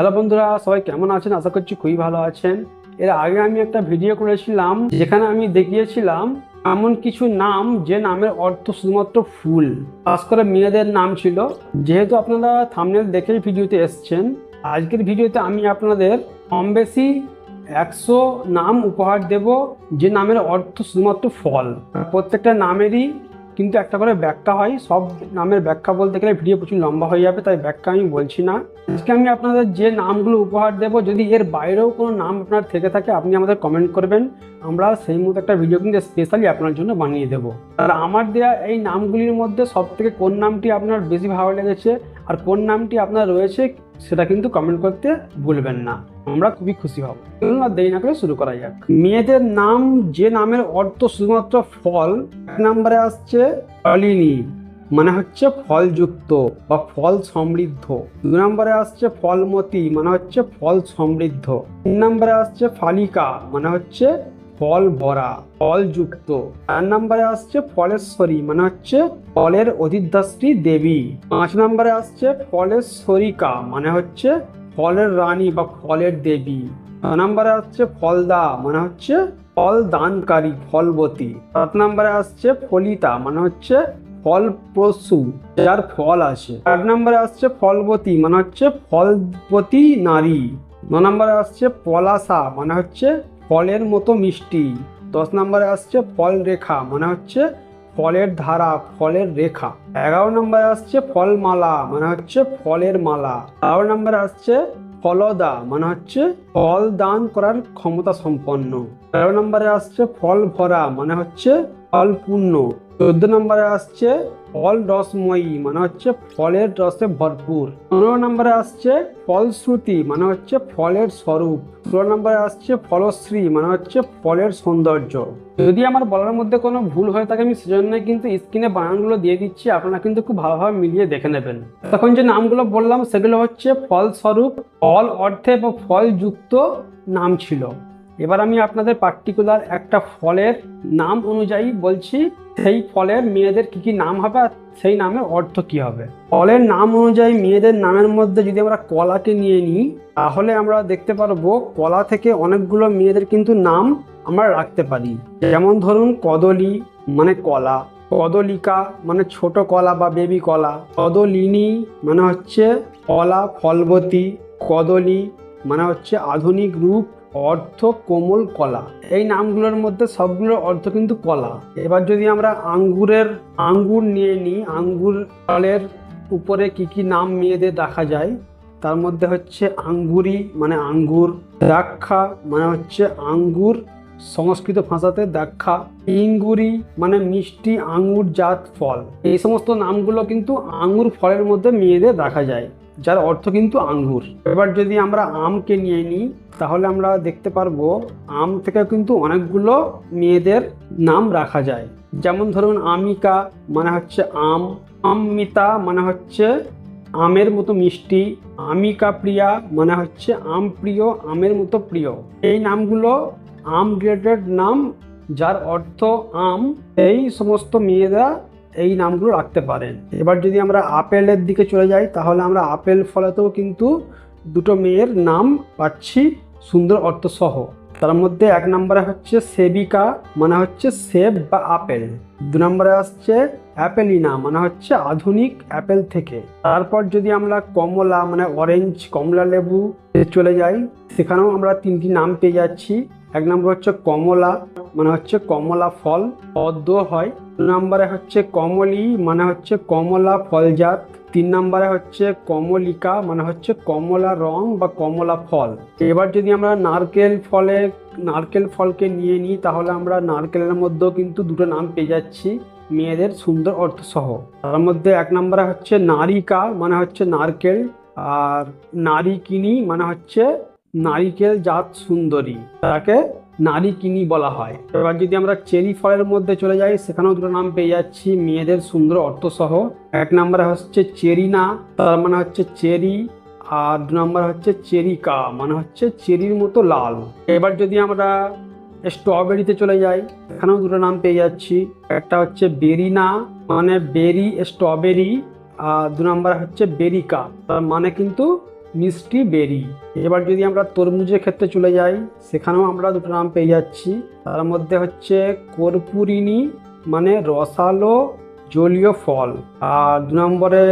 Hello বন্ধুরা, সবাই কেমন আছেন? আশা করছি খুবই ভালো আছেন। এর আগে আমি একটা ভিডিও করেছিলাম, যেখানে আমি দেখিয়েছিলাম এমন কিছু নাম যে নামের অর্থ শুধুমাত্র ফুল। খাস করে মেয়েদের নাম ছিল। যেহেতু আপনারা থামনেল দেখেই ভিডিওতে এসছেন, আজকের ভিডিওতে আমি আপনাদের কম বেশি একশো নাম উপহার দেব যে নামের অর্থ শুধুমাত্র ফল। প্রত্যেকটা নামেরই কিন্তু একটা করে ব্যাখ্যা হয়, সব নামের ব্যাখ্যা বলতে গেলে ভিডিও প্রচুর লম্বা হয়ে যাবে, তাই ব্যাখ্যা আমি বলছি না। আজকে আমি আপনাদের যে নামগুলো উপহার দেব, যদি এর বাইরেও কোনো নাম আপনার থেকে থাকে, আপনি আমাদের কমেন্ট করবেন। আমরা সেই মতো একটা ভিডিও কিন্তু স্পেশালি আপনার জন্য বানিয়ে দেব। আর আমার দেয়া এই নামগুলির মধ্যে সব থেকে কোন নামটি আপনার বেশি ভালো লেগেছে আর কোন নামটি আপনার রয়েছে সেটা কিন্তু কমেন্ট করতে ভুলবেন না। আমরা খুবই খুশি হব। আর দেরি না করে শুরু করা যাক। মেয়েদের নাম, যে নামের অর্থ শুধুমাত্র ফল, এক নাম্বারে আসছে ফলিনী মানে হচ্ছে ফলযুক্ত বা ফল সমৃদ্ধ। দু নম্বরে আসছে ফলমতি মানে হচ্ছে ফল সমৃদ্ধ। তিন নম্বরে আসছে ফালিকা মানে হচ্ছে ফল ভরা ফলযুক্ত চার নম্বরে আসছে ফলেশ্বরী মানে হচ্ছে ফলের অধিধ্যাত্রী দেবী। পাঁচ নম্বরে আসছে ফলেশ্বরিকা মানে হচ্ছে ফলের রানী বা ফলের দেবী। ছ নম্বরে আসছে ফলদা মানে হচ্ছে ফল দানকারী ফলবতী। সাত নম্বরে আসছে ফলিতা মানে হচ্ছে ফল প্রসূ যার ফল আছে আট নম্বরে আসছে ফলবতী মানে হচ্ছে ফলবতী নারী। ন নম্বরে আসছে পলাশা মানে হচ্ছে ফলের মতো মিষ্টি। দশ নম্বরে আসছে ফল রেখা মানে হচ্ছে ফলের ধারা, ফলের রেখা। এগারো নম্বরে আসছে ফল মালা মানে হচ্ছে ফলের মালা। বারো নম্বরে আসছে ফলদা মানে হচ্ছে ফল দান করার ক্ষমতা সম্পন্ন। তেরো নম্বরে আসছে ফল ভরা মানে হচ্ছে ফল পূর্ণ। চোদ্দ নম্বরে আসছে ফল রসময়ী মানে হচ্ছে ফলের রসে ভরপুর। পনেরো নম্বরে আসছে ফলশ্রুতি মানে হচ্ছে ফলের স্বরূপ। ষোলো নম্বরে আসছে ফলশ্রী মানে হচ্ছে ফলের সৌন্দর্য। যদি আমার বলার মধ্যে কোনো ভুল হয়ে থাকে আমি সেজন্য কিন্তু স্ক্রিনে বানানগুলো দিয়ে দিচ্ছি, আপনারা কিন্তু খুব ভালোভাবে মিলিয়ে দেখে নেবেন। তখন যে নামগুলো বললাম সেগুলো হচ্ছে ফলস্বরূপ, ফল অর্থে বা ফলযুক্ত নাম ছিল। এবার আমি আপনাদের পার্টিকুলার একটা ফলের নাম অনুযায়ী বলছি, সেই ফলের মেয়েদের কি কি নাম হবে আর সেই নামের অর্থ কি হবে? ফলের নাম অনুযায়ী মেয়েদের নামের মধ্যে যদি আমরা কলাকে নিয়ে নিই, তাহলে আমরা দেখতে পারব কলা থেকে অনেকগুলো মেয়েদের কিন্তু নাম আমরা রাখতে পারি। যেমন ধরুন কদলী মানে কলা, কদলিকা মানে ছোট কলা বা বেবি কলা, কদলিনী মানে হচ্ছে কলা, ফলবতী, কদলী মানে হচ্ছে আধুনিক রূপ অর্থ কোমল কলা। এই নামগুলোর মধ্যে সবগুলোর অর্থ কিন্তু কলা। এবার যদি আমরা আঙ্গুরের আঙ্গুর নিয়ে নিই, আঙ্গুর ফলের উপরে কি কি নাম মেয়েদের দেখা যায়, তার মধ্যে হচ্ছে আঙ্গুরি মানে আঙ্গুর দ্রাক্ষা মানে হচ্ছে আঙ্গুর সংস্কৃত ভাষাতে দ্রাক্ষা ইঙ্গুরি মানে মিষ্টি আঙ্গুর জাত ফল। এই সমস্ত নামগুলো কিন্তু আঙ্গুর ফলের মধ্যে মেয়েদের দেখা যায়। যার অর্থ কিন্তু আঙ্গুর। এবার যদি আমরা আমকে নিয়ে নিই, তাহলে আমরা দেখতে পারব আম থেকে কিন্তু অনেকগুলো মেয়েদের নাম রাখা যায়। যেমন ধরুন, আমিকা মানে হচ্ছে আম অমিতা মানে হচ্ছে আমের মতো মিষ্টি আমিকা প্রিয়া মানে হচ্ছে আম প্রিয়, আমের মতো প্রিয়। এই নামগুলো আম রিলেটেড নাম, যার অর্থ আম। এই সমস্ত মেয়েরা এই নামগুলো রাখতে পারেন। এবার যদি আমরা আপেলের দিকে চলে যাই, তাহলে আমরা আপেল ফলাতেও কিন্তু দুটো মেয়ের নাম পাচ্ছি সুন্দর অর্থ সহ তার মধ্যে এক নম্বরে হচ্ছে সেবিকা মানে হচ্ছে সেব বা আপেল। দু নম্বরে আসছে অ্যাপেলিনা মানে হচ্ছে আধুনিক অ্যাপেল থেকে। তারপর যদি আমরা কমলা মানে অরেঞ্জ, কমলা লেবু চলে যাই, সেখানেও আমরা তিনটি নাম পেয়ে যাচ্ছি। এক নম্বর হচ্ছে কমলা মানে হচ্ছে কমলা ফল, পদ্ম হয়। দু নম্বরে হচ্ছে কমলি মানে হচ্ছে কমলা ফলজাত। তিন নম্বরে হচ্ছে কমলিকা মানে হচ্ছে কমলা রং বা কমলা ফল। এবার যদি আমরা নারকেল ফলে, নারকেল ফলকে নিয়ে নিই, তাহলে আমরা নারকেলের মধ্যেও কিন্তু দুটো নাম পেয়ে যাচ্ছি, মেয়েদের সুন্দর অর্থ সহ তার মধ্যে এক নম্বরে হচ্ছে নারিকা মানে হচ্ছে নারকেল, আর নারিকিনি মানে হচ্ছে নারিকেল জাত সুন্দরী, তাকে নারিকিনী বলা হয়। এবার যদি আমরা চেরি ফলের মধ্যে চলে যাই, সেখানেও দুটো নাম পেয়ে যাচ্ছি, মেয়েদের সুন্দর অর্থ সহ এক নম্বরে হচ্ছে চেরিনা, তার মানে হচ্ছে চেরি, আর দু নম্বর হচ্ছে চেরিকা মানে হচ্ছে চেরির মতো লাল। এবার যদি আমরা স্ট্রবেরিতে চলে যাই এখানেও দুটো নাম পেয়ে যাচ্ছি। একটা হচ্ছে বেরিনা মানে বেরি স্ট্রবেরি, আর দু নম্বর হচ্ছে বেরিকা, তার মানে কিন্তু মিষ্টি বেরি। এবার যদি আমরা তরমুজের ক্ষেত্রে চলে যাই, সেখানেও আমরা দুটো নাম পেয়ে যাচ্ছি। তার মধ্যে হচ্ছে কর্পূরিনী মানে রসালো জলীয় ফল। আর দু নম্বরে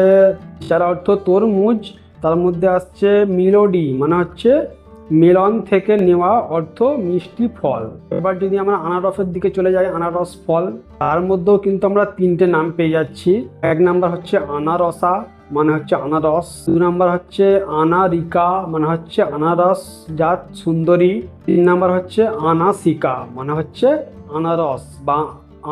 যার অর্থ তরমুজ, তার মধ্যে আসছে মিলোডি মানে হচ্ছে মিলন থেকে নেওয়া অর্থ মিষ্টি ফল। এবার যদি আমরা আনারসের দিকে চলে যাই, আনারস ফল, তার মধ্যেও কিন্তু আমরা তিনটে নাম পেয়ে যাচ্ছি। এক নাম্বার হচ্ছে আনারসা মানে হচ্ছে আনারস। দু নম্বর হচ্ছে আনারিকা মানে হচ্ছে আনারস জাত সুন্দরী। তিন নাম্বার হচ্ছে আনাসিকা মানে হচ্ছে আনারস বা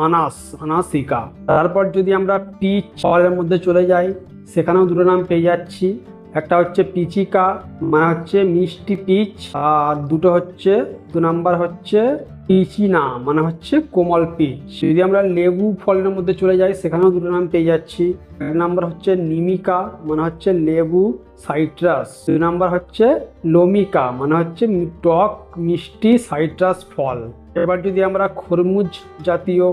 আনাস, আনাসিকা। তারপর যদি আমরা পিচ ফলের মধ্যে চলে যাই, সেখানেও দুটো নাম পেয়ে যাচ্ছি। একটা হচ্ছে পিচিকা মানে হচ্ছে মিষ্টি পিচ, আর দুটো হচ্ছে, দু নাম্বার হচ্ছে পিচিনা মানে হচ্ছে কোমল পিচ। যদি আমরা লেবু ফলের মধ্যে চলে যাই, সেখানেও দুটো নাম পেয়ে যাচ্ছি। এক নাম্বার হচ্ছে নিমিকা মানে হচ্ছে লেবু সাইট্রাস। দুই নাম্বার হচ্ছে লোমিকা মানে হচ্ছে টক মিষ্টি সাইট্রাস ফল। এবার যদি আমরা খরমুজ জাতীয়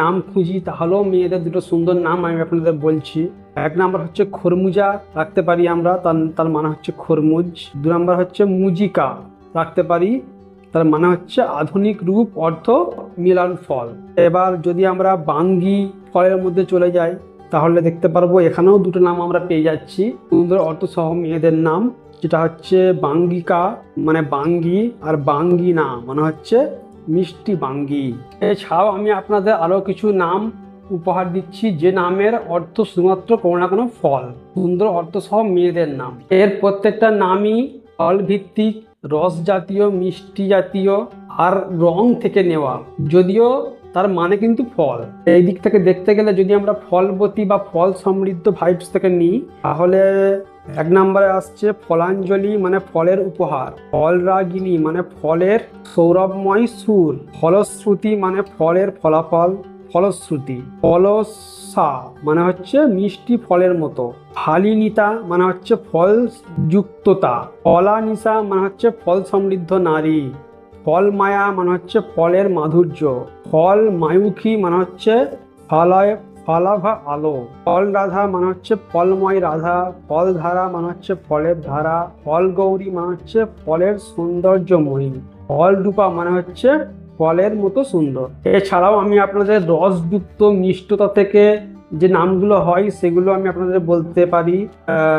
নাম খুঁজি, তাহলেও মেয়েদের দুটো সুন্দর নাম আমি আপনাদের বলছি। এক নাম্বার হচ্ছে খরমুজা রাখতে পারি আমরা, তার তার মানে হচ্ছে খরমুজ। দু নাম্বার হচ্ছে মুজিকা রাখতে পারি, তার মানে হচ্ছে আধুনিক রূপ, অর্থ, মিলান ফল। এবার যদি আমরা বাঙ্গি ফলের মধ্যে চলে যাই, তাহলে দেখতে পারব এখানেও দুটো নাম আমরা পেয়ে যাচ্ছি। সুন্দর অর্থ সহ মেয়েদের নাম, যেটা হচ্ছে বাঙ্গিকা মানে বাঙ্গি আর বাঙ্গিনা মানে হচ্ছে মিষ্টি বাঙ্গি। এছাড়াও আমি আপনাদের আরও কিছু নাম উপহার দিচ্ছি যে নামের অর্থ শুধুমাত্র কোনো না কোনো ফল, সুন্দর অর্থ সহ মেয়েদের নাম। এর প্রত্যেকটা নামই ফল ভিত্তিক রস জাতীয় মিষ্টি জাতীয় আর রং থেকে নেওয়া। যদিও তার মানে কিন্তু ফল। এই দিক থেকে দেখতে গেলে যদি আমরা ফলবতী বা ফল সমৃদ্ধ ভাইবস থেকে নিই, তাহলে এক নম্বরে আসছে ফলাঞ্জলি মানে ফলের উপহার। ফল রাগিনী মানে ফলের সৌরভময় সুর। ফলশ্রুতি মানে ফলের ফলাফল। ফলশ্রুতি। ফলসা মানে হচ্ছে মিষ্টি ফলের মতো। ফালিনিতা মানে হচ্ছে ফল যুক্ততা ফলানিসা মানে হচ্ছে ফল সমৃদ্ধ নারী। ফল মায়া মানে হচ্ছে ফলের মাধুর্য। ফল মায়ুখী মানে হচ্ছে ফলায়, ফলাভা আলো। ফল রাধা মানে হচ্ছে ফলময় রাধা। ফল ধারা মানে হচ্ছে ফলের ধারা। ফল গৌরী মানে হচ্ছে ফলের সৌন্দর্যময়ী। ফল রূপা মানে হচ্ছে ফলের মতো সুন্দর। এছাড়াও আমি আপনাদের রসযুক্ত মিষ্টতা থেকে যে নামগুলো হয়, সেগুলো আমি আপনাদের বলতে পারি।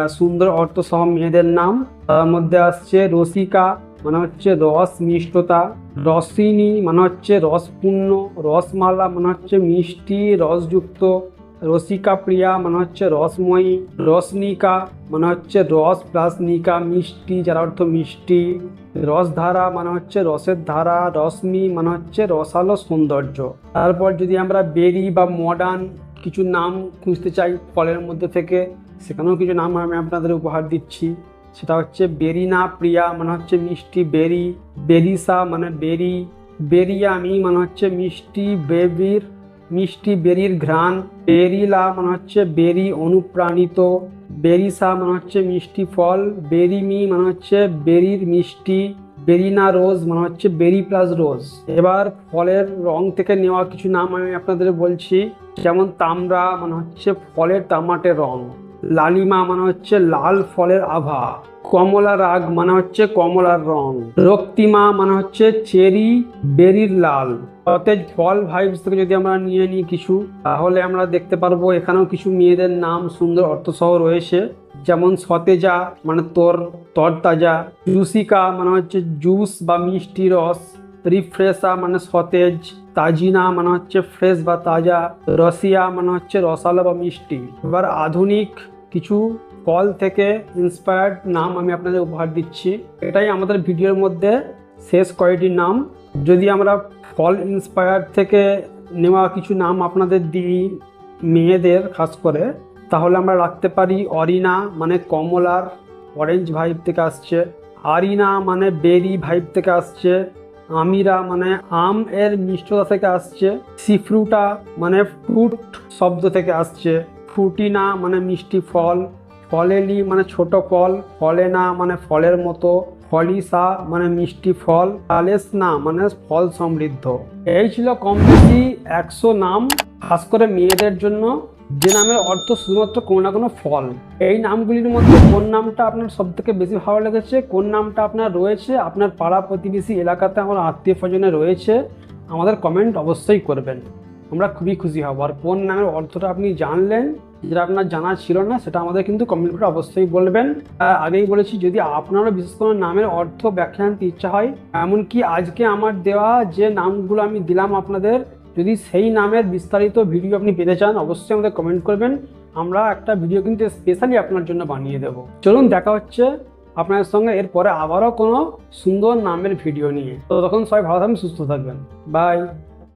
সুন্দর অর্থ সহ মেয়েদের নাম। তার মধ্যে আসছে রসিকা মানে হচ্ছে রস মিষ্টতা। রসিনী মানে হচ্ছে রসপূর্ণ রসমালা মানে হচ্ছে মিষ্টি, রসযুক্ত। রসিকা প্রিয়া মানে হচ্ছে রসময়ী। রসনিকা মানে হচ্ছে রস প্লাস নিকা, মিষ্টি, যার অর্থ মিষ্টি। রসধারা মানে হচ্ছে রসের ধারা। রশ্মি মানে হচ্ছে রসালো সৌন্দর্য। তারপর যদি আমরা বেরি বা মডার্ন কিছু নাম খুঁজতে চাই ফলের মধ্যে থেকে, সেখানেও কিছু নাম আমি আপনাদের উপহার দিচ্ছি। সেটা হচ্ছে বেরিনা প্রিয়া মানে হচ্ছে মিষ্টি বেরি। বেরিসা মানে বেরি। বেরিয়ামি মানে হচ্ছে মিষ্টি বেবির মিষ্টি বেরির ঘ্রাণ। বেরিলা মানে হচ্ছে বেরি অনুপ্রাণিত। বেরিসা মানে হচ্ছে মিষ্টি ফল। বেরিমি মানে হচ্ছে বেরির মিষ্টি। বেরিনা রোজ মানে হচ্ছে বেরি প্লাস রোজ। এবার ফলের রং থেকে নেওয়া কিছু নাম আমি আপনাদের বলছি। যেমন তামরা মানে হচ্ছে ফলের তামাটে রং। লালিমা মানে হচ্ছে লাল ফলের আভা। কমলা রাগ মানে হচ্ছে কমলার রং। রক্তিমা মানে হচ্ছে চেরি, বেরির লাল। সতেজ ফল ভাইবস থেকে যদি আমরা নিয়ে নিই কিছু, তাহলে আমরা দেখতে পারব এখানেও কিছু মেয়েদের নাম সুন্দর অর্থসহ রয়েছে। যেমন সতেজা মানে তোর, তরতাজা। জুসিকা মানে হচ্ছে জুস বা মিষ্টি রস। রিফ্রেশা মানে সতেজ। তাজিনা মানে হচ্ছে ফ্রেশ বা তাজা। রসিয়া মানে হচ্ছে রসালো বা মিষ্টি। এবার আধুনিক কিছু ফল থেকে ইন্সপায়ার্ড নাম আমি আপনাদের উপহার দিচ্ছি। এটাই আমাদের ভিডিওর মধ্যে শেষ কয়েকটি নাম। যদি আমরা ফল ইন্সপায়ার্ড থেকে নেওয়া কিছু নাম আপনাদের দিই মেয়েদের খাস করে, তাহলে আমরা রাখতে পারি অরিনা মানে কমলার অরেঞ্জ ভাইব থেকে আসছে। আরিনা মানে বেরি ভাইব থেকে আসছে। আমিরা মানে আম এর মিষ্টতা থেকে আসছে। সিফ্রুটা মানে ফ্রুট শব্দ থেকে আসছে। ফ্রুটিনা মানে মিষ্টি ফল। ফলেলি মানে ছোট ফল, ফলে না মানে ফলের মতো ফলিসা মানে মিষ্টি ফল আলেস না মানে ফল সমৃদ্ধ। এই ছিল কম বেশি একশো নাম খাস করে মেয়েদের জন্য, যে নামের অর্থ শুধুমাত্র কোনো না কোনো ফল। এই নামগুলির মধ্যে কোন নামটা আপনার সব থেকে বেশি ভালো লেগেছে, কোন নামটা আপনার রয়েছে, আপনার পাড়া প্রতিবেশী এলাকাতে আমার আত্মীয় স্বজনে রয়েছে, আমাদের কমেন্ট অবশ্যই করবেন। আমরা খুবই খুশি হব আর কোন নামের অর্থটা আপনি জানলেন, যেটা আপনার জানা ছিল না, সেটা আমাদের কিন্তু কমেন্ট করে অবশ্যই বলবেন। আগেই বলেছি, যদি আপনারও বিশেষ কোনো নামের অর্থ ব্যাখ্যা জানতে ইচ্ছা হয়, এমনকি আজকে আমার দেওয়া যে নামগুলো আমি দিলাম আপনাদের, যদি সেই নামের বিস্তারিত ভিডিও আপনি পেতে চান, অবশ্যই আমাদের কমেন্ট করবেন। আমরা একটা ভিডিও কিন্তু স্পেশালি আপনার জন্য বানিয়ে দেবো। চলুন দেখা হচ্ছে আপনাদের সঙ্গে, এরপরে আবারও কোনো সুন্দর নামের ভিডিও নিয়ে। তো তখন সবাই ভালো থাকবেন, সুস্থ থাকবেন। বাই